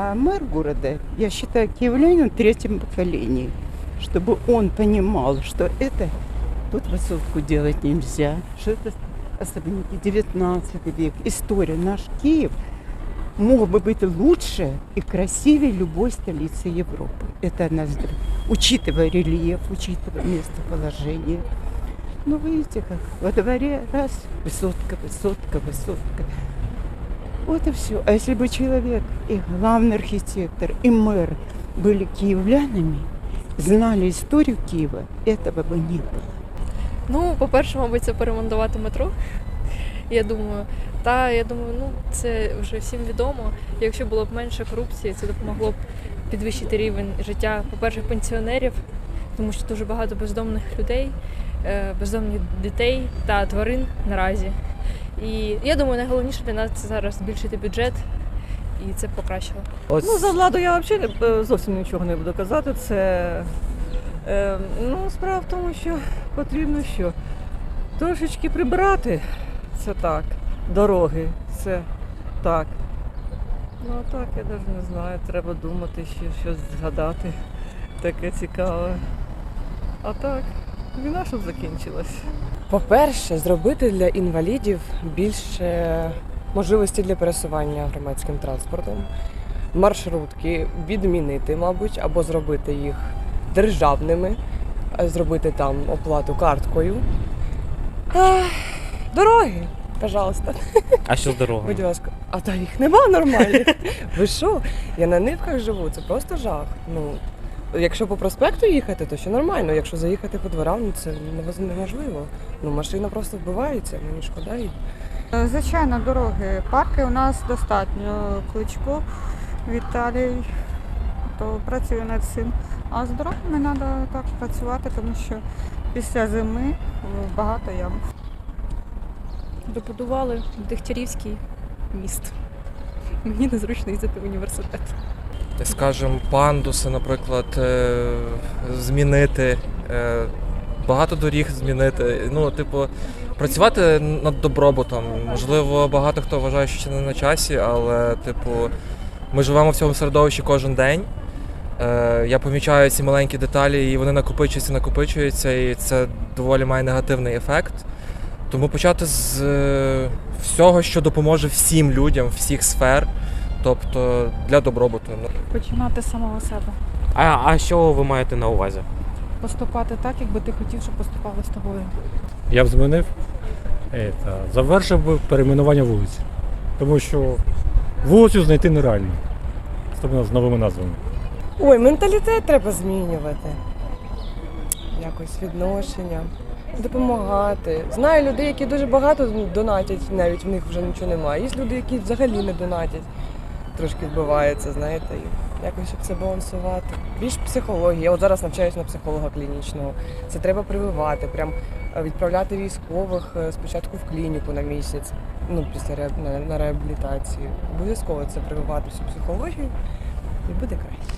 А мэр города, я считаю, киевлянин в третьем поколении, чтобы он понимал, что это тут высотку делать нельзя, что это особенники 19 век, история. Наш Киев мог бы быть лучше и красивее любой столицы Европы. Это нас, учитывая рельеф, учитывая местоположение. Ну, видите, как во дворе раз, высотка, высотка, высотка. Вот и все. А если бы человек, и главный архитектор, и мэр были киевлянами, знали историю Киева, этого бы не было. Ну, по-перше, мабуть, це перемонтувати метро. Я думаю, та я думаю, ну це вже всім відомо. Якщо було б менше корупції, це допомогло б підвищити рівень життя, по-перше, пенсіонерів, тому що дуже багато бездомних людей, е, бездомних дітей та тварин наразі. І я думаю, найголовніше для нас це зараз збільшити бюджет, і це покращило. Ось Ну, за владу я взагалі е, зовсім нічого не буду казати. Це е, ну, справа в тому, що потрібно що трошечки прибрати. Це так. Дороги, це так. Ну а так, я навіть не знаю. Треба думати, ще щось згадати. Таке цікаве. А так, війна щоб закінчилась. По-перше, зробити для інвалідів більше можливості для пересування громадським транспортом, маршрутки відмінити, мабуть, або зробити їх державними, зробити там оплату карткою. Дороги, пожалуйста, А що з дорогами? будь ласка. А та їх нема нормальних. Ви що? Я на нивках живу, це просто жах. Ну, якщо по проспекту їхати, то ще нормально. Якщо заїхати по дворам, ну це неможливо. Ну, машина просто вбивається, мені шкода її. Е, Звичайно, дороги. Парки у нас достатньо. Кличко Віталій то працює над цим. А з дорогами треба так працювати, тому що після зими е, багато ям. Добудували Дегтярівський міст. Мені незручно їздити в університет. Скажімо, пандуси, наприклад, е, змінити, е, багато доріг змінити. Ну, типу, працювати над добробутом. Можливо, багато хто вважає, що це не на часі, але, типу, ми живемо в цьому середовищі кожен день. Е, Я помічаю ці маленькі деталі, і вони накопичуються, накопичуються, і це доволі має негативний ефект. Тому почати з всього, що допоможе всім людям, всіх сфер, тобто для добробуту. Починати з самого себе. А, а що ви маєте на увазі? Поступати так, якби ти хотів, щоб поступали з тобою. Я б змінив, е, та, завершив би перейменування вулиці. Тому що вулицю знайти нереально. Особливо з новими назвами. Ой, менталітет треба змінювати. Якось відношення, допомагати. Знаю людей, які дуже багато донатять, навіть в них вже нічого немає. Є люди, які взагалі не донатять. Трошки вбивається, знаєте, і якось щоб це балансувати. Більш психологія. От зараз навчаюся на психолога клінічного. Це треба прививати, прям е, відправляти військових е, спочатку в клініку на місяць, ну після ре... на, реабілітації. Обов'язково це прививати всю психологію і буде краще.